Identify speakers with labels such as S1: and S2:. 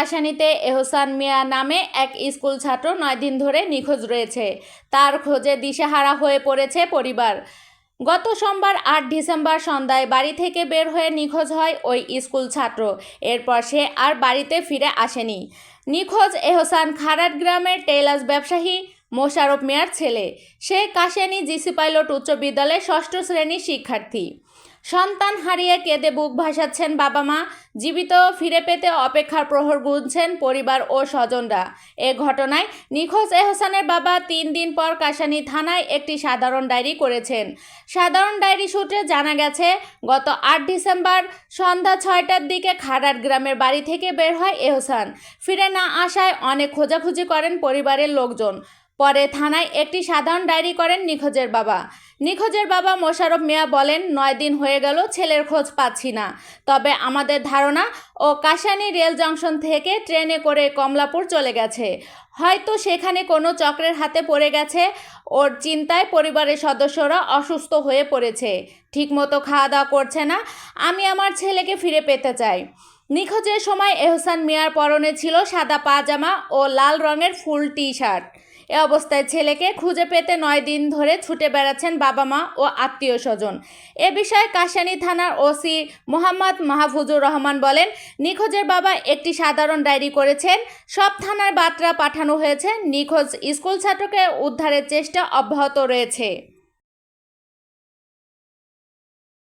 S1: কাশানিতে এহসান মিয়া নামে এক স্কুল ছাত্র নয় দিন ধরে নিখোঁজ রয়েছে। তার খোঁজে দিশেহারা হয়ে পড়েছে পরিবার। গত সোমবার আট ডিসেম্বর সন্ধ্যায় বাড়ি থেকে বের হয়ে নিখোঁজ হয় ওই স্কুল ছাত্র। এরপর সে আর বাড়িতে ফিরে আসেনি। নিখোঁজ এহসান খারাট গ্রামের টেইলার্স ব্যবসায়ী মোশারফ মিয়ার ছেলে। সে কাশিয়ানি জিসি পাইলট উচ্চ বিদ্যালয়ের ষষ্ঠ শ্রেণির শিক্ষার্থী। সন্তান হারিয়ে কেঁদে বুক ভাসাচ্ছেন বাবা মা, জীবিত ফিরে পেতে অপেক্ষার প্রহর গুনছেন পরিবার ও স্বজনরা। এ ঘটনায় নিখোঁজ এহসানের বাবা তিন দিন পর কাশানি থানায় একটি সাধারণ ডায়েরি করেছেন। সাধারণ ডায়েরি সূত্রে জানা গেছে, গত আট ডিসেম্বর সন্ধ্যা ছয়টার দিকে খাড়ার গ্রামের বাড়ি থেকে বের হয় এহসান ফিরে না আসায় অনেক খোঁজাখুঁজি করেন পরিবারের লোকজন। পরে থানায় একটি সাধারণ ডায়েরি করেন নিখোঁজের বাবা। নিখোঁজের বাবা মোশারফ মিয়া বলেন, নয় দিন হয়ে গেল, ছেলের খোঁজ পাচ্ছি না। তবে আমাদের ধারণা, ও কাশানি রেল জংশন থেকে ট্রেনে করে কমলাপুর চলে গেছে। হয়তো সেখানে কোনো চক্রের হাতে পড়ে গেছে, ওর চিন্তায় পরিবারের সদস্যরা অসুস্থ হয়ে পড়েছে। ঠিকমতো খাওয়া দাওয়া করছে না, আমি আমার ছেলেকে ফিরে পেতে চাই। নিখোঁজের সময় এহসান মিয়ার পরনে ছিল সাদা পাজামা ও লাল রঙের ফুল টি শার্ট এ অবস্থায় ছেলেকে খুঁজে পেতে নয় দিন ধরে ছুটে বেড়াচ্ছেন বাবা মা ও আত্মীয় স্বজন এ বিষয়ে কাশানি থানার ওসি মোহাম্মদ মাহফুজুর রহমান বলেন, নিখোঁজের বাবা একটি সাধারণ ডায়েরি করেছেন। সব থানার বার্তা পাঠানো হয়েছে। নিখোঁজ স্কুল ছাত্রকে উদ্ধারের চেষ্টা অব্যাহত রয়েছে।